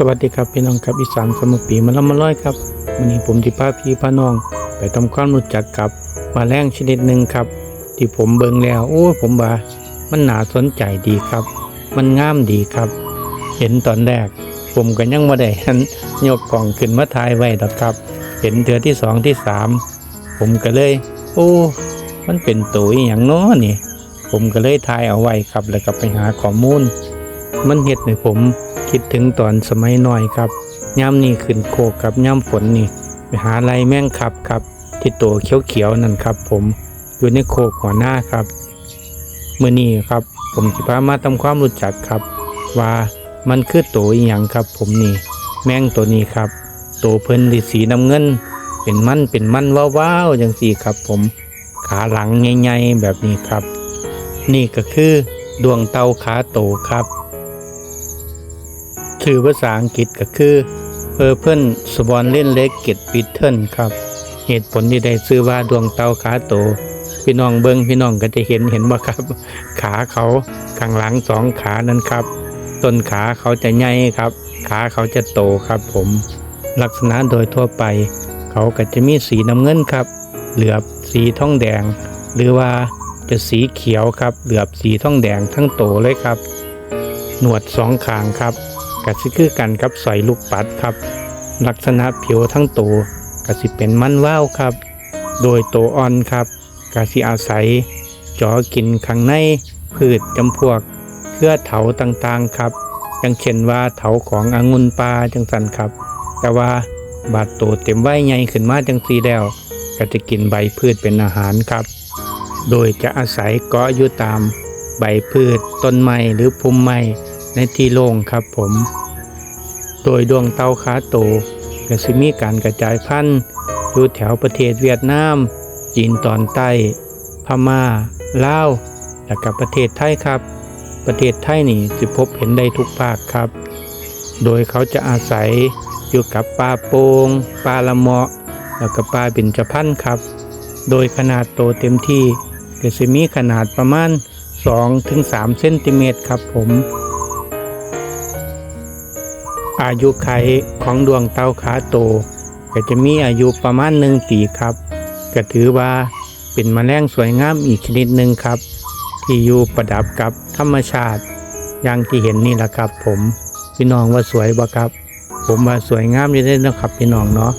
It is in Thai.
สวัสดีครับพี่น้องครับอีสานสมุปีมาละมาร้อยครับวันนี้ผมที่พาพี่พาน้อง ไปทำความรู้จักกับมาแรงชนิดหนึ่งครับ ที่ผมเบิ่งแล้วโอ้ผมว่ามันหนาสนใจดีครับ มันงามดีครับ เห็นตอนแรก ผมก็ยังไม่ได้หันยกกล่องขึ้นมาถ่ายไว้ดอกครับ เห็นเทือที่สองที่สามผมก็เลย โอ้ มันเป็นตัวอย่างน้อนี่ ผมก็เลยถ่ายเอาไว้ครับแล้วก็ไปหาข้อมูล มันเห็ดให้ผมคิดถึงตอนสมัยน้อยครับย่ำนี่ขึ้นโคกกับย่ำฝนนี่ ไปหาไรแม่งขับครับ ที่ตัวเขียวๆนั่นครับ ผมอยู่ในโคกหัวหน้าครับเมื่อนี้ครับ ผมจะพามาทำความรู้จักครับ ว่ามันคือตัวอหย่างครับ ผมนี่ แมงตัวนี้ครับตัวเพิ่นที่สีน้ำเงิน เป็นมันเป็นมันว้าวๆอย่างสี่ครับ ผมขาหลังใหญ่ๆแบบนี้ครับ นี่ก็คือดวงเตาขาโตครับ ชื่อภาษาอังกฤษก็คือ Purple Swan เล่นเล็กเกตปิเทิลครับ เหตุผลที่ได้ชื่อว่าดวงเตาขาโต พี่น้องเบิงพี่น้องก็จะเห็นเห็นว่าครับ ขาเขาข้างหลังสองขานั้นครับ ต้นขาเขาจะใหญ่ครับ ขาเขาจะโตครับผม ลักษณะโดยทั่วไป เขาก็จะมีสีน้ำเงินครับ เหลือบสีทองแดง หรือว่าจะสีเขียวครับ เหลือบสีทองแดงทั้งโตเลยครับ หนวดสองขางครับ กสิคือกันกับสอยลูกปัดครับ ลักษณะผิวทั้งตัวกสิเป็นมันว่าวครับ โดยตัวอ่อนครับกสิอาศัยจอกินข้างในพืชจำพวกเครือเถาต่างๆครับ อย่างเช่นว่าเถาขององุ่นปลาจังสันครับ แต่ว่าบาดโตเต็มไว้ใหญ่ขึ้นมาจังสีแล้วก็จะกินใบพืชเป็นอาหารครับ โดยจะอาศัยเกาะอยู่ตาม ใบพืชต้นไม้หรือพุ่มไม้ ในที่โล่งครับผม โดยดวงเตาขาโตก็สิมีการกระจายพันธุ์อยู่แถวประเทศเวียดนาม จีนตอนใต้ พม่าลาวและกับประเทศไทยครับ ประเทศไทยนี่จะพบเห็นได้ทุกภาคครับ โดยเขาจะอาศัยอยู่กับปลาโปงปลาละเมาะแล้วก็ปลาบินจพันครับ โดยขนาดโตเต็มที่ก็จะมีขนาดประมาณ2-3เซนติเมตรครับผม อายุไขของดวงเตาขาโต ก็จะมีอายุประมาณหนึ่งปีครับ ก็ถือว่าเป็นแมลงสวยงามอีกชนิดหนึ่งครับ ที่อยู่ประดับกับธรรมชาติ อย่างที่เห็นนี่แหละครับ ผมพี่น้องว่าสวยบ่ครับ ผมว่าสวยงามอยู่ได้นะครับพี่น้องเนาะ